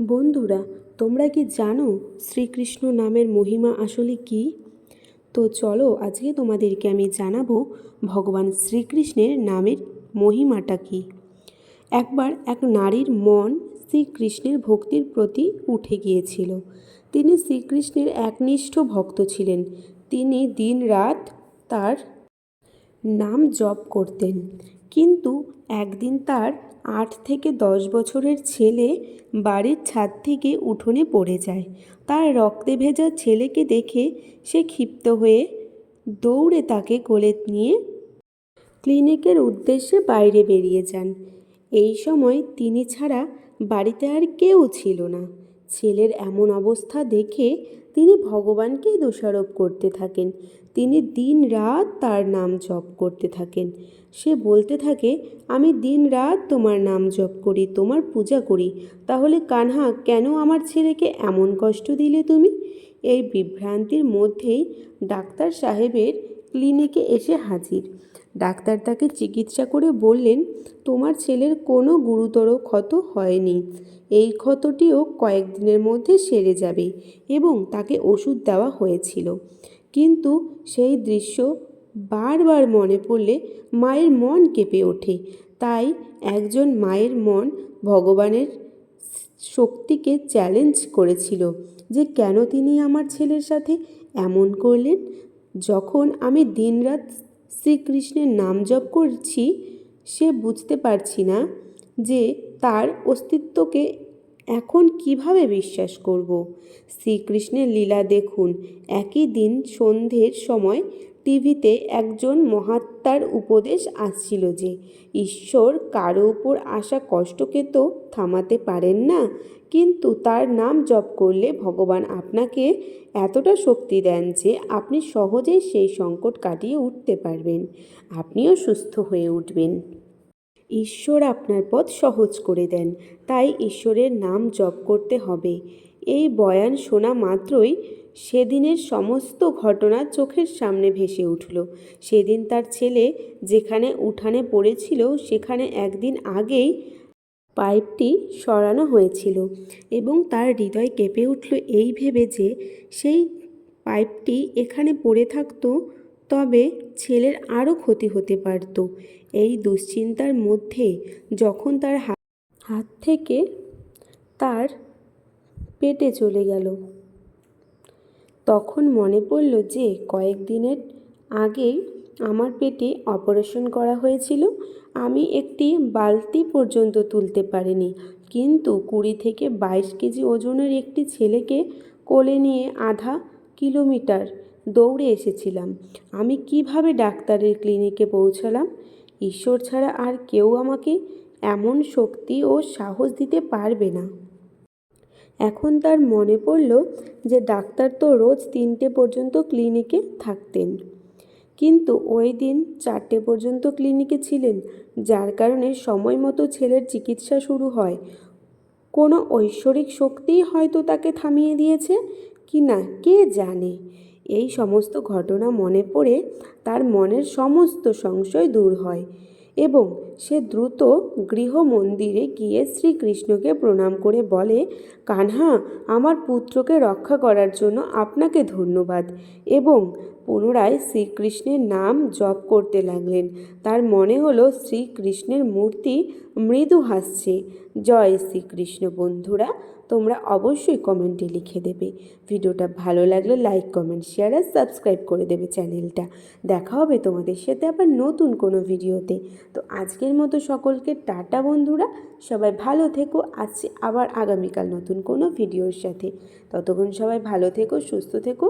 বন্ধুরা, তোমরা কি জানো শ্রীকৃষ্ণ নামের মহিমা আসলে কী? তো চলো, আজকে তোমাদেরকে আমি জানাব ভগবান শ্রীকৃষ্ণের নামের মহিমাটা কী। একবার এক নারীর মন শ্রীকৃষ্ণের ভক্তির প্রতি উঠে গিয়েছিল। তিনি শ্রীকৃষ্ণের একনিষ্ঠ ভক্ত ছিলেন। তিনি দিন রাত তার নাম জপ করতেন। কিন্তু একদিন তার আট থেকে দশ বছরের ছেলে বাড়ির ছাদ থেকে উঠোনে পড়ে যায়। তার রক্তে ভেজা ছেলেকে দেখে সে ক্ষিপ্ত হয়ে দৌড়ে তাকে কোলে নিয়ে ক্লিনিকের উদ্দেশ্যে বাইরে বেরিয়ে যান। এই সময় তিনি ছাড়া বাড়িতে আর কেউ ছিল না। ছেলের এমন অবস্থা দেখে তিনি ভগবানকে দোষারোপ করতে থাকেন। তিনি দিন রাত তার নাম জপ করতে থাকেন। সে বলতে থাকে, আমি দিন রাত তোমার নাম জপ করি, তোমার পূজা করি। তাহলে কানহা, কেন আমার ছেলেকে এমন কষ্ট দিলে তুমি? এই বিভ্রান্তির মধ্যেই ডাক্তার সাহেবের ক্লিনিকে এসে হাজির। ডাক্তার তাকে চিকিৎসা করে বললেন, তোমার ছেলের কোনো গুরুতর ক্ষত হয়নি। এই ক্ষতটিও কয়েকদিনের মধ্যে সেরে যাবে এবং তাকে ওষুধ দেওয়া হয়েছিল। কিন্তু সেই দৃশ্য বারবার মনে পড়লে মায়ের মন কেঁপে ওঠে। তাই একজন মায়ের মন ভগবানের শক্তিকে চ্যালেঞ্জ করেছিল যে কেন তিনি আমার ছেলের সাথে এমন করলেন? যখন আমি দিনরাত শ্রীকৃষ্ণের নাম জপ করছি, সে বুঝতে পারছি না যে তার অস্তিত্বকে এখন কীভাবে বিশ্বাস করব। শ্রীকৃষ্ণের লীলা দেখুন, একই দিন সন্ধ্যের সময় টিভিতে একজন মহাত্মার উপদেশ আসছিল যে, ঈশ্বর কারও উপর আসা কষ্টকে তো থামাতে পারেন না, কিন্তু তার নাম জপ করলে ভগবান আপনাকে এতটা শক্তি দেন যে আপনি সহজেই সেই সংকট কাটিয়ে উঠতে পারবেন। আপনিও সুস্থ হয়ে উঠবেন। ঈশ্বর আপনার পথ সহজ করে দেন, তাই ঈশ্বরের নাম জপ করতে হবে। এই বয়ান শোনা মাত্রই সেদিনের সমস্ত ঘটনা চোখের সামনে ভেসে উঠল। সেদিন তার ছেলে যেখানে উঠানে পড়েছিল, সেখানে একদিন আগেই পাইপটি সরানো হয়েছিল এবং তার হৃদয় কেঁপে উঠল এই ভেবে যে সেই পাইপটি এখানে পড়ে থাকতো, তবে ছেলের আরও ক্ষতি হতে পারত। এই দুশ্চিন্তার মধ্যে যখন তার হাত থেকে তার পেটে চলে গেল। তখন মনে পড়ল যে কয়েকদিনের আগেই আমার পেটে অপারেশন করা হয়েছিল। আমি একটি বালতি পর্যন্ত তুলতে পারিনি। কিন্তু কুড়ি থেকে বাইশ কেজি ওজনের একটি ছেলেকে কোলে নিয়ে আধা কিলোমিটার দৌড়ে এসেছিলাম। আমি কীভাবে ডাক্তারের ক্লিনিকে পৌঁছালাম? ঈশ্বর ছাড়া আর কেউ আমাকে এমন শক্তি ও সাহস দিতে পারবে না। এখন তার মনে পড়ল যে ডাক্তার তো রোজ তিনটে পর্যন্ত ক্লিনিকে থাকতেন। কিন্তু ওই দিন চারটে পর্যন্ত ক্লিনিকে ছিলেন, যার কারণে সময় মতো ছেলের চিকিৎসা শুরু হয়। কোনো ঐশ্বরিক শক্তিই হয়তো তাকে থামিয়ে দিয়েছে কি না, কে জানে? এই সমস্ত ঘটনা মনে পড়ে তার মনের সমস্ত সংশয় দূর হয়। এবং সে দ্রুত গৃহ মন্দিরে গিয়ে শ্রীকৃষ্ণকে প্রণাম করে বলে, কানহা, আমার পুত্রকে রক্ষা করার জন্য আপনাকে ধন্যবাদ। এবং পুনরায় শ্রীকৃষ্ণের নাম জপ করতে লাগলেন। তার মনে হলো শ্রীকৃষ্ণের মূর্তি মৃদু হাসছে। জয় শ্রীকৃষ্ণ বন্ধুরা তোমরা অবশ্যই কমেন্টে লিখে দেবে। ভিডিওটা ভালো লাগলে লাইক কমেন্ট শেয়ার আর সাবস্ক্রাইব করে দেবে চ্যানেলটা। দেখা হবে তোমাদের সাথে আবার নতুন কোনো ভিডিওতে। তো আজকের মতো সকলকে টাটা বন্ধুরা। সবাই ভালো থেকো। আসছে আবার আগামীকাল নতুন কোনো ভিডিওর সাথে। ততক্ষণ সবাই ভালো থেকো, সুস্থ থেকো।